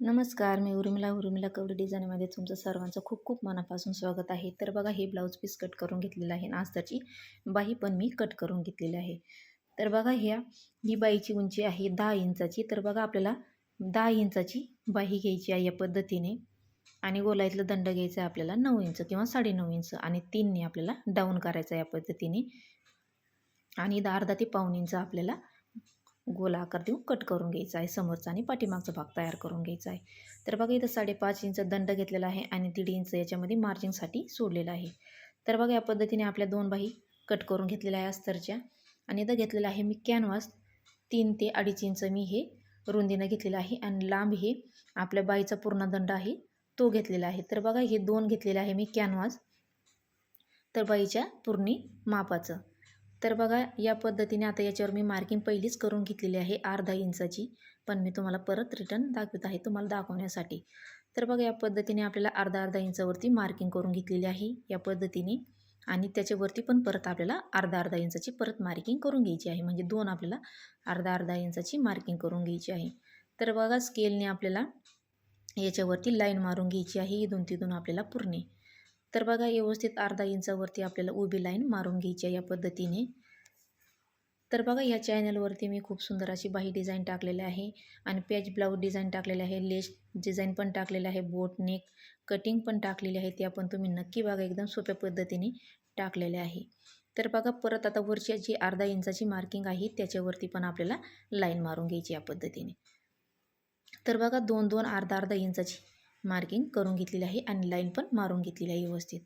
नमस्कार मी उर्मिला. उर्मिला कवडी डिझाईनमध्ये तुमचं सर्वांचं खूप खूप मनापासून स्वागत आहे. तर बघा हे ब्लाऊज पीस कट करून घेतलेलं आहे आणि आस्ताची बाही पण मी कट करून घेतलेली आहे. तर बघा ह्या ही बाईची उंची आहे दहा इंचाची. तर बघा आपल्याला दहा इंचाची बाही घ्यायची आहे या पद्धतीने. आणि गोलाईतलं दंड घ्यायचं आहे आपल्याला नऊ इंच किंवा साडेनऊ इंच आणि तीनने आपल्याला डाऊन करायचं आहे या पद्धतीने. आणि अर्धा ते पाऊन इंच आपल्याला गोल आकार देऊन कट करून घ्यायचा आहे. समोरचा आणि पाठीमागचा भाग तयार करून घ्यायचा आहे. तर बघा इथं साडेपाच इंच दंड घेतलेला आहे आणि दीड इंच याच्यामध्ये मार्जिंगसाठी सोडलेला आहे. तर बघा या पद्धतीने आपल्या दोन बाही कट करून घेतलेल्या आहे अस्तरच्या. आणि इथं घेतलेलं आहे मी कॅनव्हास तीन ते अडीच इंच मी हे रुंदीनं घेतलेलं आहे आणि लांब हे आपल्या बाईचा पूर्ण दंड आहे तो घेतलेला आहे. तर बघा हे दोन घेतलेले आहे मी कॅनव्हास तर बाईच्या पूर्णी मापाचं. तर बघा या पद्धतीने आता याच्यावर मी मार्किंग पहिलीच करून घेतलेली आहे अर्धा इंचाची. पण मी तुम्हाला परत रिटर्न दाखवत आहे तुम्हाला दाखवण्यासाठी. तर बघा या पद्धतीने आपल्याला अर्धा अर्धा इंचावरती मार्किंग करून घेतलेली आहे या पद्धतीने. आणि त्याच्यावरती पण परत आपल्याला अर्धा अर्धा इंचाची परत मार्किंग करून घ्यायची आहे. म्हणजे दोन आपल्याला अर्धा अर्धा इंचाची मार्किंग करून घ्यायची आहे. तर बघा स्केलने आपल्याला याच्यावरती लाईन मारून घ्यायची आहे इथून तिथून आपल्याला पूर्ण. तर बघा व्यवस्थित अर्धा इंचावरती आपल्याला उभी लाईन मारून घ्यायची आहे या पद्धतीने. तर बघा या चॅनलवरती मी खूप सुंदर अशी बाही डिझाईन टाकलेली आहे आणि पॅच ब्लाऊज डिझाईन टाकलेले आहे लेस डिझाईन पण टाकलेलं आहे बोट नेक कटिंग पण टाकलेली आहे ते पण तुम्ही नक्की बघा एकदम सोप्या पद्धतीने टाकलेले आहे. तर बघा परत आता वरची जी अर्धा इंचाची मार्किंग आहे त्याच्यावरती पण आपल्याला लाईन मारून घ्यायची या पद्धतीने. तर बघा दोन दोन अर्धा अर्धा इंचाची मार्किंग करून घेतलेली आहे आणि लाईन पण मारून घेतलेली आहे व्यवस्थित.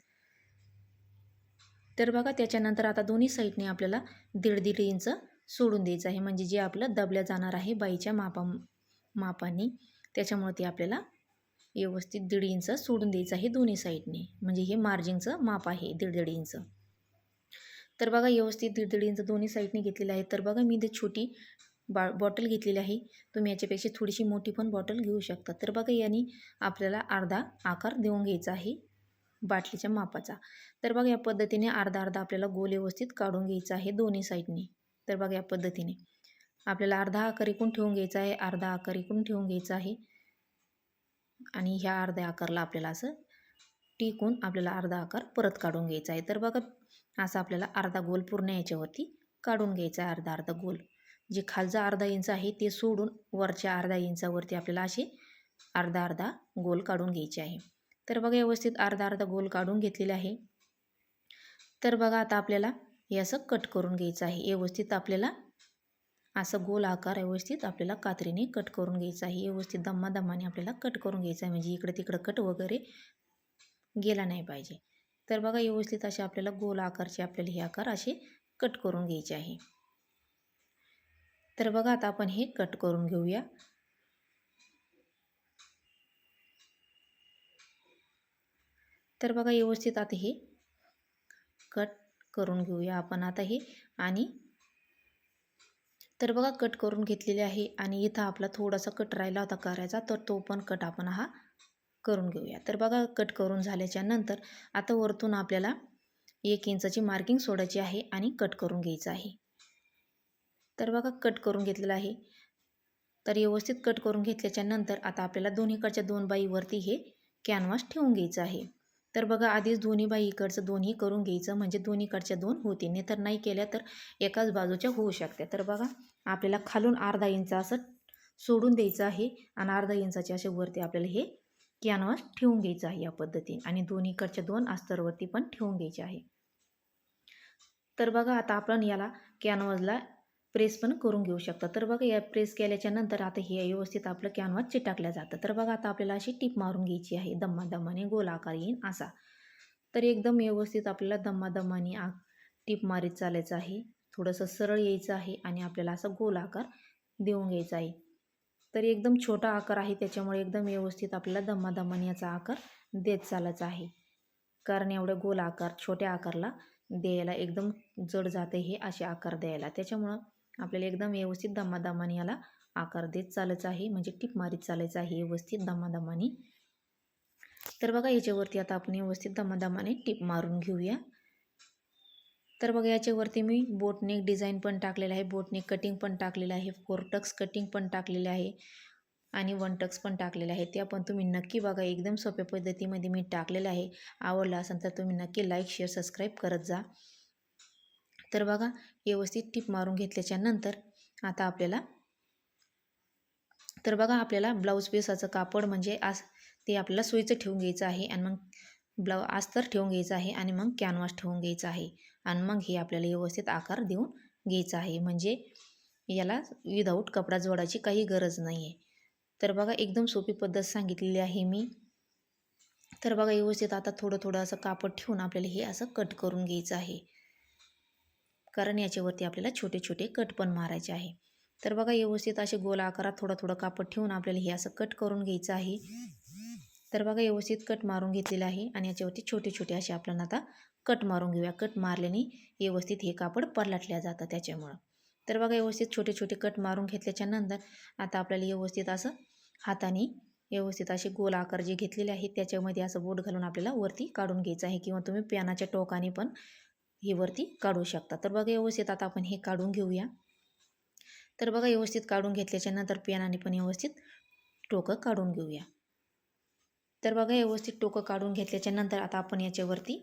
तर बघा त्याच्यानंतर आता दोन्ही साईडने आपल्याला दीड दीड इंच सोडून द्यायचं आहे. म्हणजे जे आपलं दबल्या जाणार आहे बाईच्या मापा मापाने त्याच्यामुळे ते आपल्याला व्यवस्थित दीड इंच सोडून द्यायचं आहे दोन्ही साईडने. म्हणजे हे मार्जिंगचं माप आहे दीड दीड इंच. तर बघा व्यवस्थित दीड दीड इंच दोन्ही साईडने घेतलेलं आहे. तर बघा मी ते छोटी बा बॉटल घेतलेली आहे. तुम्ही याच्यापेक्षा थोडीशी मोठी पण बॉटल घेऊ शकता. तर बघा याने आपल्याला अर्धा आकार देऊन घ्यायचा आहे बाटलीच्या मापाचा. तर बघा या पद्धतीने अर्धा अर्धा आपल्याला गोल व्यवस्थित काढून घ्यायचा आहे दोन्ही साईडने. तर बघा या पद्धतीने. आपल्याला अर्धा आकार एकूण ठेवून घ्यायचा आहे अर्धा आकार एकूण ठेवून घ्यायचा आहे. आणि ह्या अर्ध्या आकारला आपल्याला असं टिकून आपल्याला अर्धा आकार परत काढून घ्यायचा आहे. तर बघा असं आपल्याला अर्धा गोल पूर्ण याच्यावरती काढून घ्यायचा आहे अर्धा अर्धा गोल. जे खालचा अर्धा इंच आहे ते सोडून वरच्या अर्धा इंचावरती आपल्याला असे अर्धा अर्धा गोल काढून घ्यायचे आहे. तर बघा व्यवस्थित अर्धा अर्धा गोल काढून घेतलेले आहे. तर बघा आता आपल्याला हे असं कट करून घ्यायचं आहे. व्यवस्थित आपल्याला असं गोल आकार व्यवस्थित आपल्याला कात्रीने कट करून घ्यायचा आहे. व्यवस्थित दम्मादम्माने आपल्याला कट करून घ्यायचं आहे. म्हणजे इकडं तिकडं कट वगैरे गेला नाही पाहिजे. तर बघा व्यवस्थित असे आपल्याला गोल आकारचे आपल्याला हे आकार असे कट करून घ्यायचे आहे. तर बघा आता आपण हे कट करून घेऊया. तर बघा व्यवस्थित आता हे कट करून घेऊया आपण आता हे. आणि तर बघा कट करून घेतलेले आहे आणि इथं आपला थोडासा कट राहिला होता करायचा तर तो पण कट आपण हा करून घेऊया. तर बघा कट करून झाल्याच्यानंतर आता वरतून आपल्याला एक इंचाची मार्किंग सोडायची आहे आणि कट करून घ्यायचं आहे. तर बघा कट करून घेतलेलं आहे. तर व्यवस्थित कट करून घेतल्याच्या नंतर आता आपल्याला दोन्हीकडच्या दोन बाईवरती हे कॅनव्हास ठेवून घ्यायचं आहे. तर बघा आधीच दोन्ही बाई इकडचं दोन्ही करून घ्यायचं म्हणजे दोन्हीकडच्या दोन होते. नाही तर नाही केल्या तर एकाच बाजूच्या होऊ शकते तर बघा आपल्याला खालून अर्धा इंच असं सोडून द्यायचं आहे आणि अर्धा इंचाच्या असे वरती आपल्याला हे कॅनव्हास ठेवून घ्यायचं आहे या पद्धतीने. आणि दोन्हीकडच्या दोन अस्तरवरती पण ठेवून घ्यायचे आहे. तर बघा आता आपण याला कॅनव्हासला प्रेस पण करून घेऊ शकता. तर बघा या प्रेस केल्याच्यानंतर आता हे व्यवस्थित आपलं कॅनव्हास चिटाकल्या जातं. तर बघा आता आपल्याला अशी टीप मारून घ्यायची आहे. दम्मा दम्माने येईन असा. तर एकदम व्यवस्थित आपल्याला दम्मा दम्माने आ टीप मारीत चालायचं आहे. थोडंसं सरळ यायचं आहे आणि आपल्याला असा गोल आकार देऊन घ्यायचा आहे. तर एकदम छोटा आकार आहे त्याच्यामुळे एकदम व्यवस्थित आपल्याला दम्मा दम्माने याचा आकार देत चालायचा आहे. कारण एवढं गोल आकार छोट्या आकारला द्यायला एकदम जड जाते हे असे आकार द्यायला. त्याच्यामुळं आपल्याला एकदम व्यवस्थित दमादमाने याला आकार देत चालायचा आहे म्हणजे टिप मारीत चालायचं आहे व्यवस्थित दमादमाने. तर बघा याच्यावरती आता आपण व्यवस्थित दमादमाने टिप मारून घेऊया. तर बघा याच्यावरती मी बोटनेक डिझाईन पण टाकलेलं आहे बोटनेक कटिंग पण टाकलेलं आहे फोर टक्स कटिंग पण टाकलेलं आहे आणि वन टक्स पण टाकलेले आहे. त्या पण तुम्ही नक्की बघा एकदम सोप्या पद्धतीमध्ये मी टाकलेलं आहे. आवडलं असेल तर तुम्ही नक्की लाईक शेअर सबस्क्राईब करत जा. तर बघा व्यवस्थित टिप मारून घेतल्याच्या नंतर आता आपल्याला तर बघा आपल्याला ब्लाऊज पीसाचं कापड म्हणजे आज ते आपल्याला सोयीचं ठेवून घ्यायचं आहे आणि मग ब्लाऊ अस्तर ठेवून घ्यायचं आहे आणि मग कॅनव्हास ठेवून घ्यायचं आहे आणि मग हे आपल्याला व्यवस्थित आकार देऊन घ्यायचा आहे. म्हणजे याला विदाऊट कपडा जोडायची काही गरज नाही आहे तर बघा एकदम सोपी पद्धत सांगितलेली आहे मी. तर बघा व्यवस्थित आता थोडं थोडं असं कापड ठेवून आपल्याला हे असं कट करून घ्यायचं आहे. कारण याच्यावरती आपल्याला छोटे छोटे कट पण मारायचे आहे. तर बघा व्यवस्थित असे गोल आकारात थोडं थोडं कापड ठेवून आपल्याला हे असं कट करून घ्यायचं आहे. तर बघा व्यवस्थित कट मारून घेतलेलं आहे आणि याच्यावरती छोटे छोटे असे आपल्याला आता कट मारून घेऊया. कट मारल्याने व्यवस्थित हे कापड परलाटल्या जातं त्याच्यामुळं. तर बघा व्यवस्थित छोटे छोटे कट मारून घेतल्याच्या नंतर आता आपल्याला व्यवस्थित असं हाताने व्यवस्थित असे गोल आकार जे घेतलेले आहेत त्याच्यामध्ये असं बोट घालून आपल्याला वरती काढून घ्यायचं आहे किंवा तुम्ही पॅनाच्या टोकाने पण हे वरती काढू शकता. तर बघा व्यवस्थित आता आपण हे काढून घेऊया. तर बघा व्यवस्थित काढून घेतल्याच्या नंतर पेनाने पण व्यवस्थित टोकं काढून घेऊया. तर बघा व्यवस्थित टोकं काढून घेतल्याच्या नंतर आता आपण याच्यावरती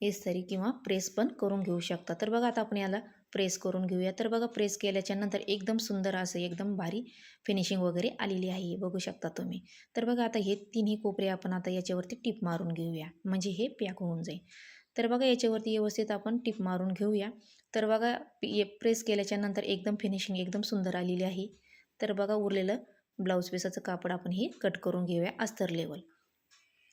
इस्तरी किंवा प्रेस पण करून घेऊ शकता. तर बघा आता आपण याला प्रेस करून घेऊया. तर बघा प्रेस केल्याच्यानंतर एकदम सुंदर असं एकदम भारी फिनिशिंग वगैरे आलेली आहे. बघू शकता तुम्ही. तर बघा आता हे तिन्ही कोपरे आपण आता याच्यावरती टिप मारून घेऊया. म्हणजे हे पॅक होऊन जाईल. तर बघा याच्यावरती व्यवस्थित आपण टिप मारून घेऊया. तर बघा प्रेस केल्याच्यानंतर एकदम फिनिशिंग एकदम सुंदर आलेली आहे. तर बघा उरलेलं ब्लाऊज पीसाचं कापड आपण हे कट करून घेऊया अस्तर लेवल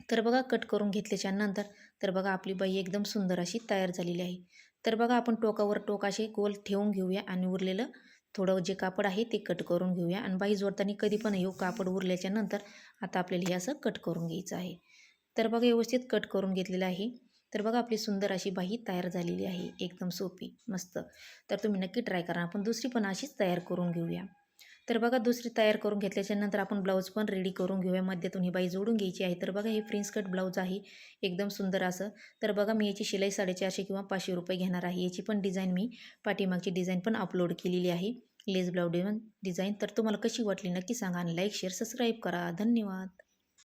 तर बघा कट करून घेतल्याच्या नंतर तर बघा आपली बाई एकदम सुंदर अशी तयार झालेली आहे. तर बघा आपण टोकावर टोक असे गोल ठेवून घेऊया आणि उरलेलं थोडं जे कापड आहे ते कट करून घेऊया. आणि बाई जोडताना कधी पण येऊ कापड उरल्याच्या नंतर आता आपल्याला हे असं कट करून घ्यायचं आहे. तर बघा व्यवस्थित कट करून घेतलेलं आहे. तर बघा आपली सुंदर अशी बाही तयार झालेली आहे. एकदम सोपी मस्त. तर तुम्ही नक्की ट्राय करा. आपण दुसरी पण अशीच तयार करून घेऊया. तर बघा दुसरी तयार करून घेतल्याच्या नंतर आपण ब्लाऊज पण रेडी करून घेऊया. मध्यातून ही बाई जोडून घ्यायची आहे. तर बघा हे फ्रिन्स कट ब्लाऊज आहे. एकदम सुंदर असं. तर बघा मी याची शिलाई साडेचारशे किंवा पाचशे रुपये घेणार आहे. याची पण डिझाईन मी पाठीमागची डिझाईन पण अपलोड केलेली आहे. लेस ब्लाऊज डिझाईन तर तुम्हाला कशी वाटली नक्की सांगा आणि लाईक शेअर सबस्क्राईब करा. धन्यवाद.